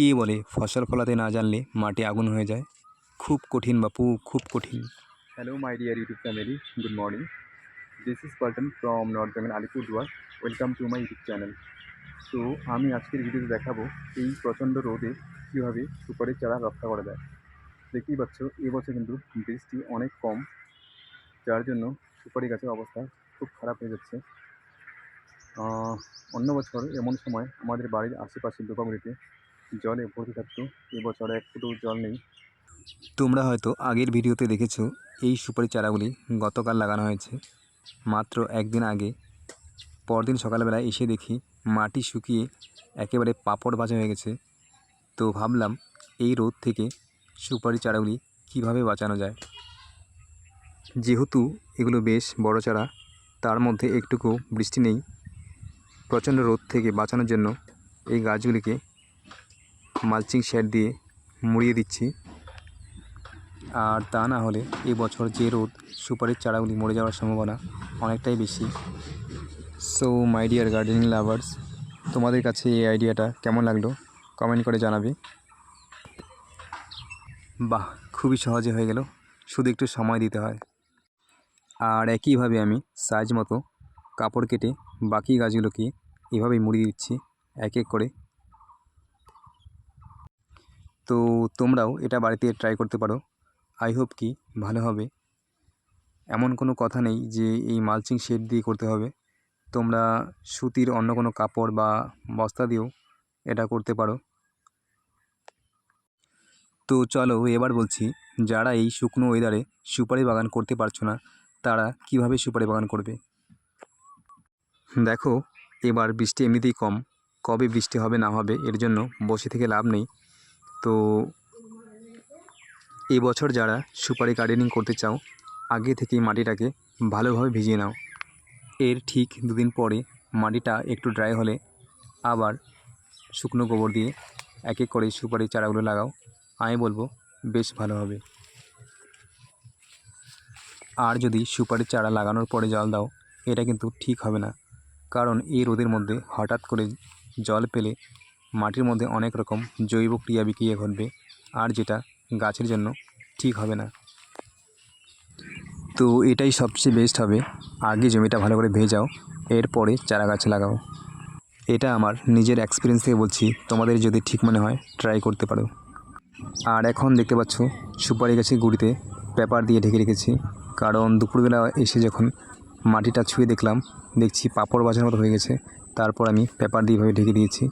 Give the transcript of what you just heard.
কে বলে ফসল ফলাতে না জানলে মাটি আগুন হয়ে যায় খুব কঠিন বাপু খুব কঠিন Hello, my dear YouTube family. Good morning. This is Paltan from North Bengal Alipurduar. Welcome to my YouTube channel তো আমি আজকের ভিডিওতে দেখাবো এই প্রচণ্ড রোদে কীভাবে সুপারির চারা রক্ষা করা যায় দেখতেই পাচ্ছ এবছর কিন্তু বৃষ্টি অনেক কম যার জন্য সুপারি গাছের অবস্থা খুব খারাপ হয়ে যাচ্ছে অন্য বছর এমন সময় আমাদের বাড়ির আশেপাশের ডোবাগুলিতে জলে ভর্তি থাকতো। এবছর এক ফুটো জল নেই। তোমরা হয়তো আগের ভিডিওতে দেখেছ, এই সুপারি চারাগুলি গতকাল লাগানো হয়েছে। মাত্র একদিন আগে, পরদিন সকালবেলা এসে দেখি মাটি শুকিয়ে একেবারে পাপড় ভাজা হয়ে গেছে। তো ভাবলাম, এই রোদ থেকে সুপারি চারাগুলি কীভাবে বাঁচানো যায়? যেহেতু এগুলো বেশ বড় চারা, তার মধ্যে একটুকু বৃষ্টি নেই। প্রচণ্ড রোদ থেকে বাঁচানোর জন্য এই গাছগুলিকে মালচিং শেড দিয়ে মুড়িয়ে দিচ্ছি। আর তা না হলে এবছর যে রোদ সুপারির চারাগুলি মরে যাওয়ার সম্ভাবনা অনেকটাই বেশি। So my dear gardening lovers তোমাদের কাছে এই আইডিয়াটা কেমন লাগল? কমেন্ট করে জানাবে। বাহ, খুবই সহজে হয়ে গেল। শুধু একটু সময় দিতে হয়। আর একইভাবে আমি সাইজ মতো কাপড় কেটে বাকি গাছগুলোকে এভাবেই মুড়িয়ে দিচ্ছি, এক এক করে। তো তোমরাও এটা বাড়িতে ট্রাই করতে পারো। আই হোপ কি ভালো হবে। এমন কোনো কথা নেই যে এই মালচিং শেড দিয়ে করতে হবে। তোমরা সুতির অন্য কোনো কাপড় বা বস্তা দিয়েও এটা করতে পারো। তো চলো এবার বলছি, যারা এই শুকনো ওয়েদারে সুপারি বাগান করতে পারছ না, তারা কীভাবে সুপারি বাগান করবে? দেখো, এবার বৃষ্টি এমনিতেই কম। কবে বৃষ্টি হবে না হবে, এর জন্য বসে থেকে লাভ নেই। তো এবছর যারা সুপারি গার্ডেনিং করতে চাও, আগে থেকেই মাটিটাকে ভালোভাবে ভিজিয়ে নাও। এর ঠিক দুদিন পরে মাটিটা একটু ড্রাই হলে আবার শুকনো গোবর দিয়ে এক এক করে সুপারি চারাগুলো লাগাও। আমি বলব বেশ ভালো হবে। আর যদি সুপারির চারা লাগানোর পরে জল দাও, এটা কিন্তু ঠিক হবে না। কারণ এই রোদের মধ্যে হঠাৎ করে জল পেলে মাটির মধ্যে অনেক রকম জৈব ক্রিয়া বিক্রিয়া ঘটবে, আর যেটা গাছের জন্য ঠিক হবে না। তো এটাই সবচেয়ে বেস্ট হবে। আগে জমিটা ভালো করে ভেজাও, এরপরে চারা গাছ লাগাও। এটা আমার নিজের এক্সপিরিয়েন্স থেকে বলছি, তোমাদের যদি ঠিক মনে হয় ট্রাই করতে পারো। আর এখন দেখতে পাচ্ছ, সুপারি গাছের গুঁড়িতে পেপার দিয়ে ঢেকে রেখেছি। কারণ দুপুরবেলা এসে যখন মাটিটা ছুঁয়ে দেখলাম, দেখছি পাপড় বাজার মতো হয়ে গেছে, তারপর আমি পেপার দিয়ে এভাবে ঢেকে দিয়েছি।